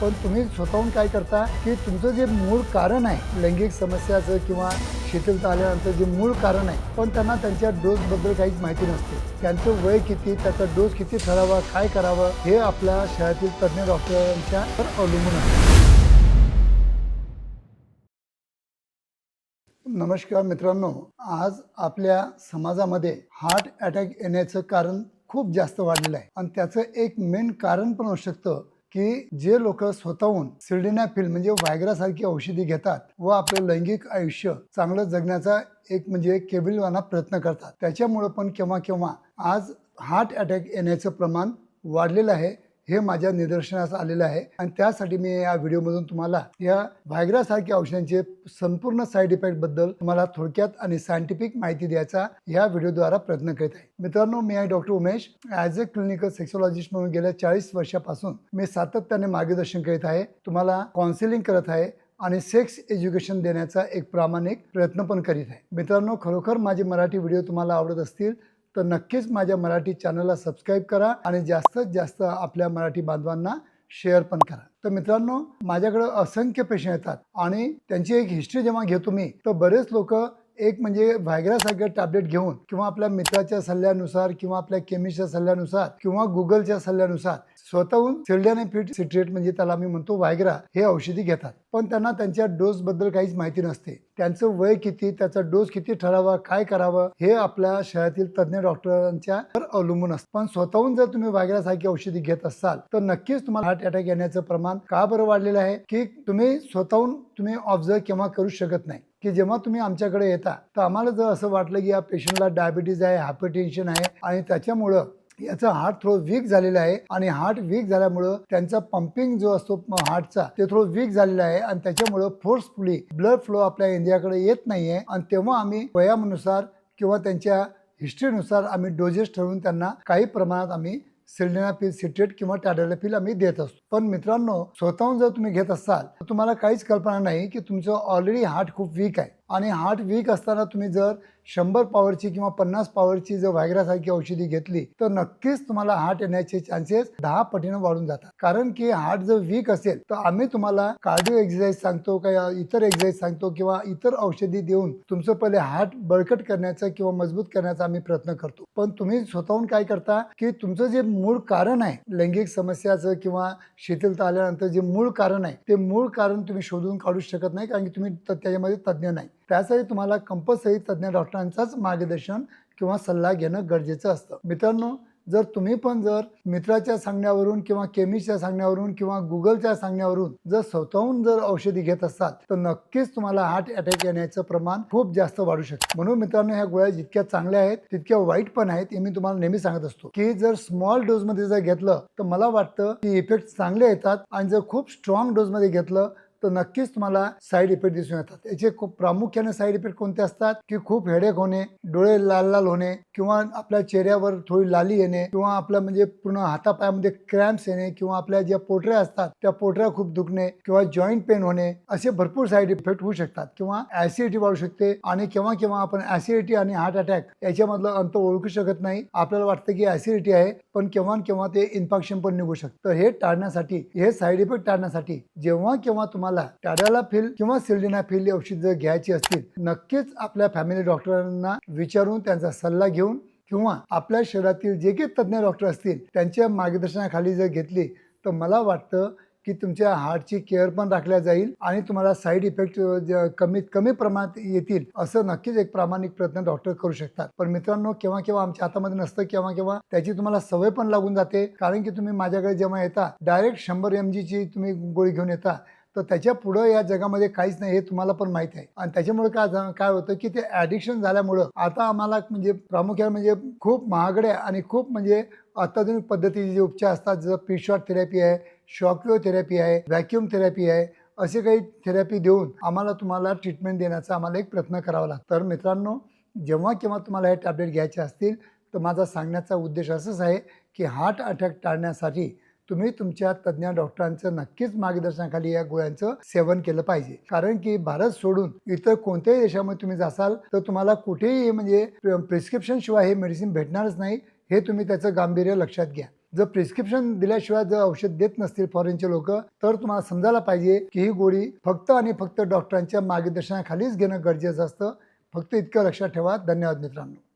पण तुम्ही स्वतःहून काय करता की तुमचं जे मूळ कारण आहे लैंगिक समस्याचं किंवा शिथिलता आल्यानंतर जे मूळ कारण आहे पण त्यांना त्यांच्या डोसबद्दल काहीच माहिती नसते. त्यांचं वय किती त्याचा डोस किती ठरावा काय करावं हे आपल्या शहरातील तज्ज्ञ डॉक्टरांच्या तर अवलंबून आहे. नमस्कार मित्रांनो आज आपल्या समाजामध्ये हार्ट अटॅक येण्याचं कारण खूप जास्त वाढलेलं आहे. आणि त्याचं एक मेन कारण पण असू शकतं की जे लोक स्वतःहून सिल्डिनाफिल म्हणजे व्हायग्रासारखी औषधी घेतात व आपलं लैंगिक आयुष्य चांगलं जगण्याचा एक म्हणजे केबिलवाना प्रयत्न करतात. त्याच्यामुळं पण केव्हा केव्हा आज हार्ट अटॅक येण्याचं प्रमाण वाढलेलं आहे. हे माझ्या निदर्शनास आलेलं आहे. आणि त्यासाठी मी या व्हिडिओमधून तुम्हाला या व्हायग्रासारख्या औषधांचे संपूर्ण साईड इफेक्टबद्दल तुम्हाला थोडक्यात आणि सायंटिफिक माहिती द्यायचा या व्हिडिओद्वारा प्रयत्न करीत आहे. मित्रांनो मी आहे doctor Umesh. As a clinical sexologist म्हणून गेल्या चाळीस वर्षापासून मी सातत्याने मार्गदर्शन करीत आहे. तुम्हाला काउन्सिलिंग करत आहे आणि सेक्स एज्युकेशन देण्याचा एक प्रामाणिक प्रयत्न पण करीत आहे. मित्रांनो खरोखर माझे मराठी व्हिडिओ तुम्हाला आवडत असतील तर नक्कीच माझ्या मराठी चॅनलला सबस्क्राईब करा आणि जास्तीत जास्त आपल्या मराठी बांधवांना शेअर पण करा. तर मित्रांनो माझ्याकडे असंख्य पेशंट येतात आणि त्यांची एक हिस्ट्री जेव्हा घेतो मी तर बरेच लोक एक म्हणजे व्हायग्रासारखं टॅबलेट घेऊन किंवा आपल्या मित्राच्या सल्ल्यानुसार किंवा आपल्या केमिस्टच्या सल्ल्यानुसार किंवा गुगलच्या सल्ल्यानुसार स्वतःहून सिल्डॅनेफिट सिट्रेट म्हणजे त्याला आम्ही म्हणतो व्हायग्रा हे औषधी घेतात. पण त्यांना त्यांच्या डोस बद्दल काहीच माहिती नसते. त्यांचं वय किती त्याचा डोस किती ठरावा काय करावं हे आपल्या शहरातील तज्ज्ञ डॉक्टरांच्या वर अवलंबून असतं. पण स्वतःहून जर तुम्ही व्हायग्रासारखी औषधी घेत असाल तर नक्कीच तुम्हाला हार्ट अटॅक येण्याचं प्रमाण का बरं वाढलेलं आहे की तुम्ही स्वतःहून तुम्ही ऑब्झर्व केव्हा करू शकत नाही. की जेव्हा तुम्ही आमच्याकडे येता तर आम्हाला जर असं वाटलं की या पेशंटला डायबिटीज आहे हायपरटेन्शन आहे आणि त्याच्यामुळं याचा हार्ट थोडं वीक झालेला आहे आणि हार्ट वीक झाल्यामुळं त्यांचा पंपिंग जो असतो हार्टचा ते थोडं वीक झालेला आहे आणि त्याच्यामुळं फोर्सफुली ब्लड फ्लो आपल्या इंडियाकडे येत नाही आहे आणि तेव्हा आम्ही वयानुसार किंवा त्यांच्या हिस्ट्रीनुसार आम्ही डोजेस ठरवून त्यांना काही प्रमाणात आम्ही सिल्डेनाफिल सिट्रेट किंवा टॅडोलाफिल आम्ही देत असतो. पण मित्रांनो स्वतःहून जर तुम्ही घेत असाल तर तुम्हाला काहीच कल्पना नाही की तुमचं ऑलरेडी हार्ट खूप वीक आहे. आणि हार्ट वीक असताना तुम्ही जर शंभर पॉवरची किंवा पन्नास पॉवरची जर व्हायग्रासारखी औषधी घेतली तर नक्कीच तुम्हाला हार्ट येण्याचे चान्सेस दहा पटीनं वाढून जातात. कारण की हार्ट जर वीक असेल तर आम्ही तुम्हाला कार्डिओ एक्सरसाइज सांगतो का इतर एक्सरसाइज सांगतो किंवा इतर औषधी देऊन तुमचं पहिले हार्ट बळकट करण्याचा किंवा मजबूत करण्याचा आम्ही प्रयत्न करतो. पण तुम्ही स्वतःहून काय करता की तुमचं जे मूळ कारण आहे लैंगिक समस्याचं किंवा शिथिलता आल्यानंतर जे मूळ कारण आहे ते मूळ कारण तुम्ही शोधून काढू शकत नाही कारण की तुम्ही त- त्याच्यामध्ये तज्ज्ञ नाही. त्यासाठी तुम्हाला कंपल्सरी तज्ज्ञ डॉक्टरांचाच मार्गदर्शन किंवा सल्ला घेणं गरजेचं असतं. मित्रांनो जर तुम्ही पण जर मित्राच्या सांगण्यावरून किंवा केमिस्टच्या सांगण्यावरून किंवा गुगलच्या सांगण्यावरून जर स्वतःहून जर औषधी घेत असाल तर नक्कीच तुम्हाला हार्ट अटॅक येण्याचं प्रमाण खूप जास्त वाढू शकते. म्हणून मित्रांनो ह्या गोळ्या जितक्या चांगल्या आहेत तितक्या वाईट पण आहेत हे मी तुम्हाला नेहमी सांगत असतो. की जर स्मॉल डोसमध्ये जर घेतलं तर मला वाटतं की इफेक्ट चांगले येतात आणि जर खूप स्ट्रॉंग डोसमध्ये घेतलं तर नक्कीच तुम्हाला साईड इफेक्ट दिसून येतात. याचे खूप प्रामुख्याने साईड इफेक्ट कोणते असतात? की खूप हेडेक होणे डोळे लाल लाल होणे किंवा आपल्या चेहऱ्यावर थोडी लाली येणे किंवा आपलं म्हणजे पूर्ण हातापायामध्ये क्रॅम्प्स येणे किंवा आपल्या ज्या पोटऱ्या असतात त्या पोटऱ्या खूप दुखणे किंवा जॉईंट पेन होणे असे भरपूर साईड इफेक्ट होऊ शकतात. किंवा ऍसिडिटी वाढू शकते आणि केव्हा केव्हा आपण ऍसिडिटी आणि हार्ट अटॅक याच्यामधलं अंतर ओळखू शकत नाही. आपल्याला वाटतं की ऍसिडिटी आहे पण केव्हा केव्हा ते इन्फेक्शन पण निघू शकतं. हे टाळण्यासाठी हे साईड इफेक्ट टाळण्यासाठी जेव्हा केव्हा तुम्हाला टाड्याला फिल किंवा सिल्डिना फिल औषध जर घ्यायची असतील नक्कीच आपल्या फॅमिली डॉक्टरांना विचारून त्यांचा सल्ला घेऊन किंवा आपल्या शहरातील जे काही तज्ज्ञ डॉक्टर असतील त्यांच्या मार्गदर्शनाखाली जर घेतली तर मला वाटतं की तुमच्या हार्टची केअर पण राखल्या जाईल आणि तुम्हाला साईड इफेक्ट कमीत कमी प्रमाणात येतील असं नक्कीच एक प्रामाणिक प्रयत्न डॉक्टर करू शकतात. पण मित्रांनो केव्हा केव्हा आमच्या हातामध्ये नसतं केव्हा केव्हा त्याची तुम्हाला सवय पण लागून जाते. कारण की तुम्ही माझ्याकडे जेव्हा येता डायरेक्ट शंभर एम जीची तुम्ही गोळी घेऊन येता तर त्याच्या पुढं या जगामध्ये काहीच नाही हे तुम्हाला पण माहिती आहे. आणि त्याच्यामुळे काय काय होतं की ते ॲडिक्शन झाल्यामुळं आता आम्हाला म्हणजे प्रामुख्याने म्हणजे खूप महागड्या आणि खूप म्हणजे अत्याधुनिक पद्धतीचे जे उपचार असतात जसं पिशॉट थेरपी आहे शॉकिओ थेरपी आहे व्हॅक्युम थेरपी आहे असे काही थेरपी देऊन आम्हाला तुम्हाला ट्रीटमेंट देण्याचा आम्हाला एक प्रयत्न करावा लागतो. तर मित्रांनो जेव्हा केव्हा तुम्हाला हे टॅबलेट घ्यायचे असतील तर माझा सांगण्याचा उद्देश असंच आहे की हार्ट अटॅक टाळण्यासाठी तुम्ही तुमच्या तज्ज्ञ डॉक्टरांचं नक्कीच मार्गदर्शनाखाली या गोळ्यांचं सेवन केलं पाहिजे. कारण की भारत सोडून इतर कोणत्याही देशामध्ये तुम्ही जासाल तर तुम्हाला कुठेही म्हणजे प्रिस्क्रिप्शन शिवाय हे मेडिसिन भेटणारच नाही हे तुम्ही त्याचं गांभीर्य लक्षात घ्या. जर प्रिस्क्रिप्शन दिल्याशिवाय जर औषध देत नसतील फॉरेनचे लोक तर तुम्हाला समजायला पाहिजे की ही गोळी फक्त आणि फक्त डॉक्टरांच्या मार्गदर्शनाखालीच घेणं गरजेचं असतं. फक्त इतकं लक्षात ठेवा. धन्यवाद मित्रांनो.